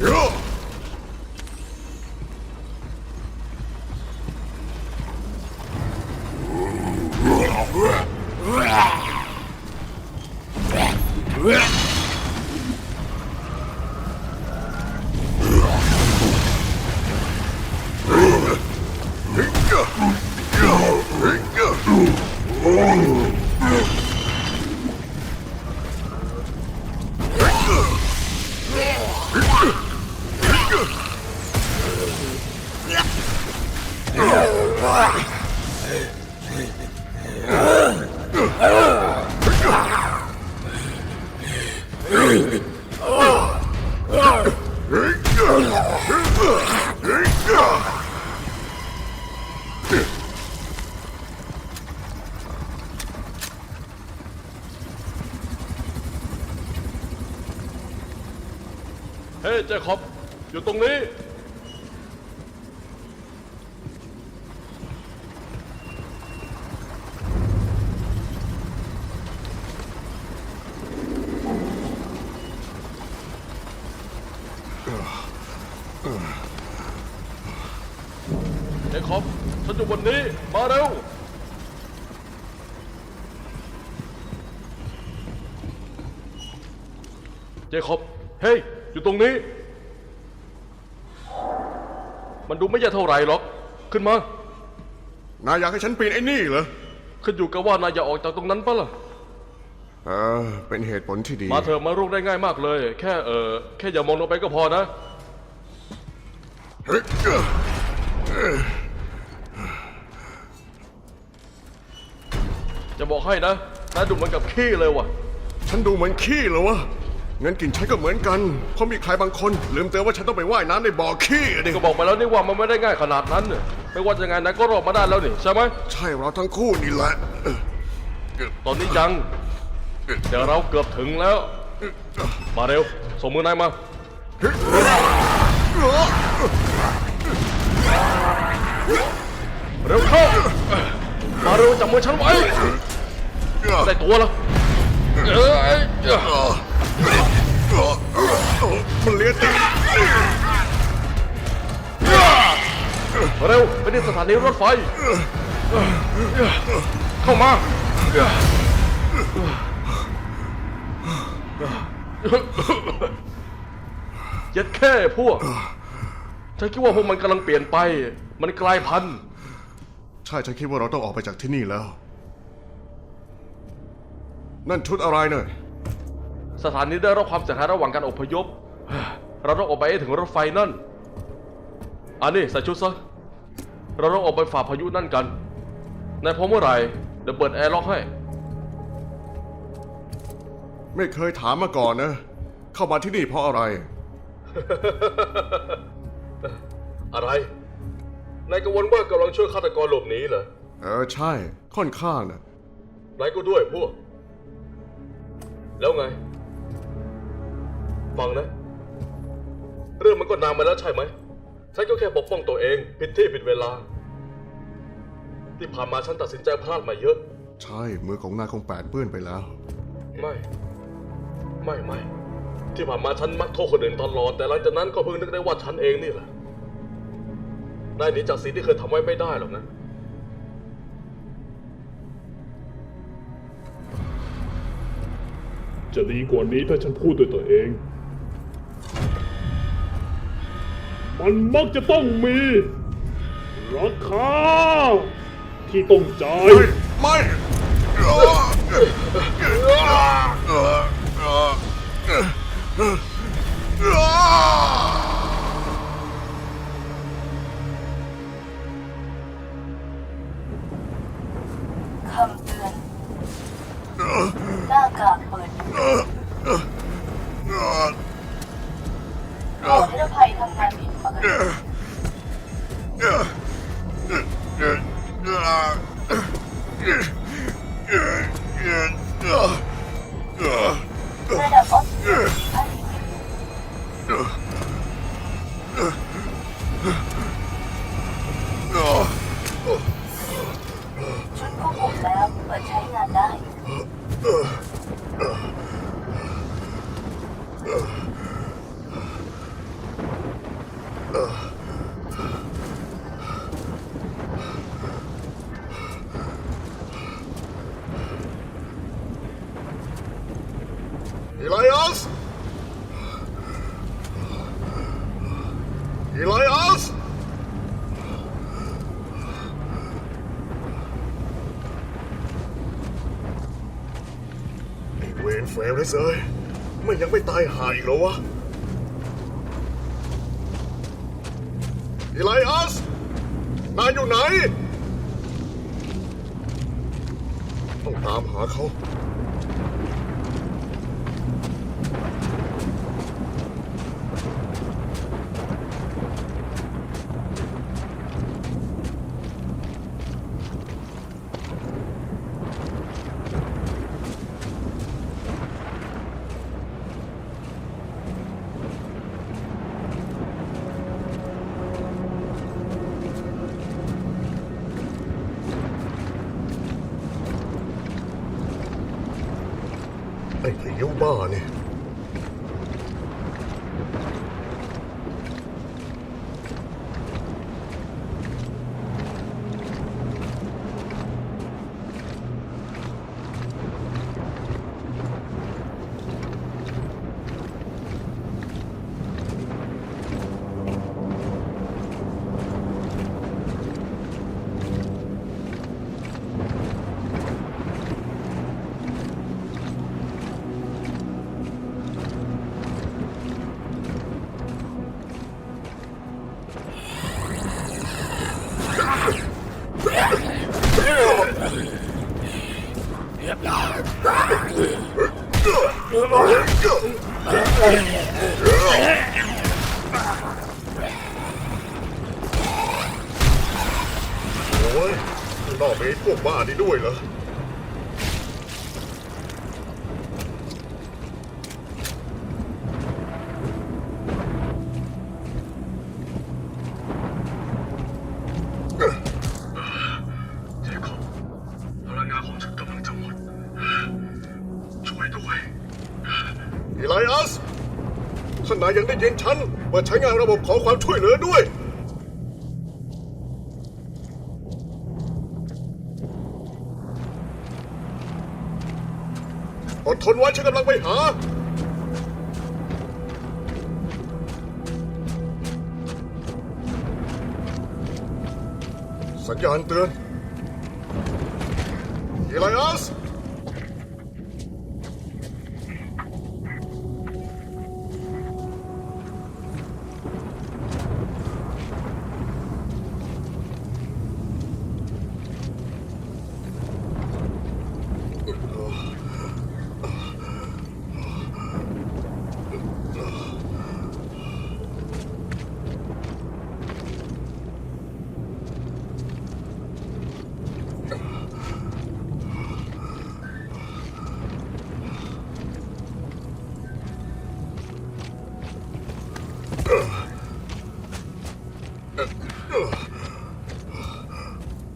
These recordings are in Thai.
Yok! เฮ้ยเจคอบอยู่ตรงนี้ คอบฉันอยู่บนนี้มาเร็วเจคอบเฮ้ยอยู่ตรงนี้ มันดูไม่ยากเท่าไหร่หรอก ขึ้นมานายอยากให้ฉันปีนไอ้นี่เหรอขึ้นอยู่กับว่านายจะออกจากตรงนั้นปะล่ะเออเป็นเหตุผลที่ดี มาเถอะมารูกได้ง่ายมากเลย แค่เออแค่อย่ามองลงไปก็พอนะเฮ้ยเอ้อ จะบอกให้นะนายดูเหมือนกับขี้เลยว่ะ ฉันดูเหมือนขี้เหรอวะ งั้นกลิ่นฉันก็เหมือนกัน เพราะมีใครบางคนลืมเตือนว่าฉันต้องไปว่ายน้ำในบ่อขี้อะดิก็บอกไปแล้วนี่ว่ามันไม่ได้ง่ายขนาดนั้นน่ะไม่ว่าจะไงนายก็รอดมาได้แล้วนี่ใช่ไหม ใช่เราทั้งคู่นี่แหละเออตอนนี้ยังเดี๋ยวเราเกือบถึงแล้ว มาเร็ว ส่งมือนายมา เร็วเข้า มาเร็วจับมือฉันไว้ ได้ตัวแล้วเอ้ยมันเลี้ยติเร็วไปที่สถานีรถไฟ เข้ามาเย็ดแค่พวก ฉันคิดว่าพวกมันกำลังเปลี่ยนไป มันกลายพันธุ์ ใช่ ฉันคิดว่าเราต้องออกไปจากที่นี่แล้ว นั่นชุดอะไรเนี่ยสถานีได้รับความเสียหายระหว่างการอพยพ เราต้องออกไปให้ถึงรถไฟนั่น อันนี้ใส่ชุดซะ เราต้องออกไปฝ่าพายุนั่นกัน นายพร้อมเมื่อไหร่ เดี๋ยวเปิดแอร์ล็อกให้ ไม่เคยถามมาก่อนนะ เข้ามาที่นี่เพราะอะไร อะไร นายกังวลว่ากำลังช่วยฆาตกรหลบหนีเหรอ เออใช่ ค่อนข้างนะนายก็ด้วยพวก แล้วไง ฟังนะ เรื่องมันก็นานมาแล้วใช่ไหม ฉันก็แค่ปกป้องตัวเอง ผิดที่ผิดเวลา ที่ผ่านมาฉันตัดสินใจพลาดมาเยอะ ใช่ มือของนายคงแปดเปื้อนไปแล้ว ไม่ ไม่ไม่ ที่ผ่านมาฉันมักโทษคนอื่นตลอด แต่หลังจากนั้นก็เพิ่งนึกได้ว่าฉันเองนี่แหละนายหนีจากสิ่งที่เคยทำไว้ไม่ได้หรอกนะ จะดีกว่านี้ถ้าฉันพูดด้วยตัวเอง มันมักจะต้องมีราคาที่ต้องจ่าย ไม่ค โหมดนิรภัยทำงานผิดปกติ ระดับออกซิเจนที่ค่าลิมิตชุดควบคุมแล้ว เปิดใช้งานได้ อีไลอัส อีไลอัส ไอ้เว นเฟลสเอ้ยมันยังไม่ตายหาอีกเหรอวะอีไลอัสนายอยู่ไหน ต้องตามหาเขา อ้พ โอ้ยต่อกมีพวกบ้านี่ด้วยเหรอายยังได้ยินฉันเปิดใช้งานระบบขอความช่วยเหลือด้วย อดทนไว้ฉันกำลังไปหา สัญญาณเตือนอีไลอัส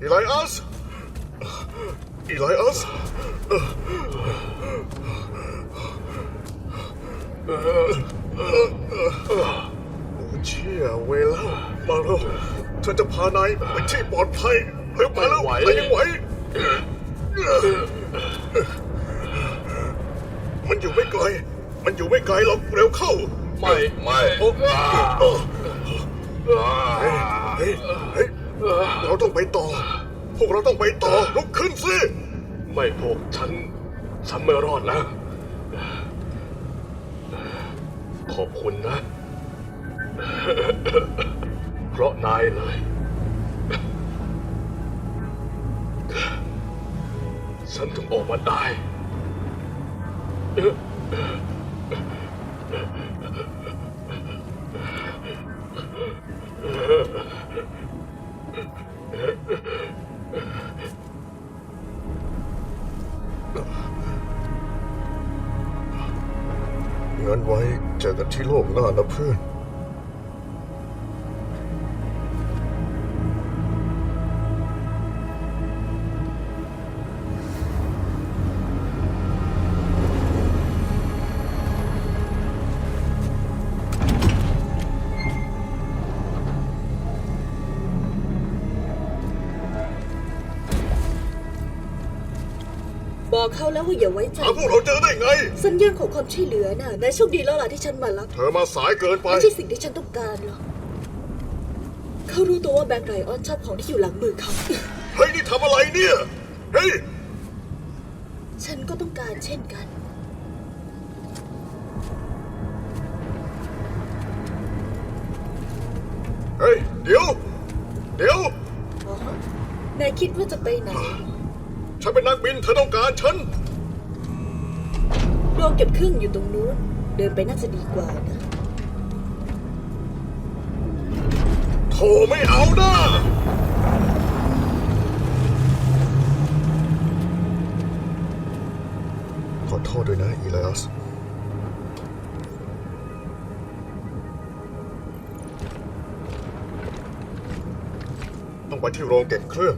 อีไลอัส อีไลอัส โอ้เชี่ยเวลามาแล้วฉันจะพานายไปที่ปลอดภัยเร็วมาแล้วไม่ไหวแต่ยังไหวมันอยู่ไม่ไกล มันอยู่ไม่ไกลหรอกเร็วเข้า ไม่ไม่โอ้โอ้เฮ้ยเฮ้ยเฮ้ยเราต้องไปต่อ พวกเราต้องไปต่อลุกขึ้นสิ ไม่พวกฉัน ฉันไม่รอดแล้ว ขอบคุณนะ เพราะนายเลย ฉันถึงออกมาได้งั้ นไว้ เจอกันที่โลกหน้านะเพื่อน บอกเขาแล้วว่าอย่าไว้ใจหาพวกเราเจอได้ไง สัญญาณของความช่วยเหลือน่ะนายโชคดีแล้วล่ะที่ฉันมารับ เธอมาสายเกินไป ไม่ใช่สิ่งที่ฉันต้องการหรอกเขารู้ตัวว่าแบงค์ไรออนชอบของที่อยู่หลังมือเขา เฮ้ยนี่ทำอะไรเนี่ย เฮ้ย ฉันก็ต้องการเช่นกัน เฮ้ย เดี๋ยว เดี๋ยวอ๋อนายคิดว่าจะไปไหน ฉันเป็นนักบินเธอต้องการฉันโรงเก็บเครื่องอยู่ตรงนู้น เดินไปน่าจะดีกว่านะ โถไม่เอานะขอโทษด้วยนะ อีเลอัสต้องไปที่โรงเก็บเครื่อง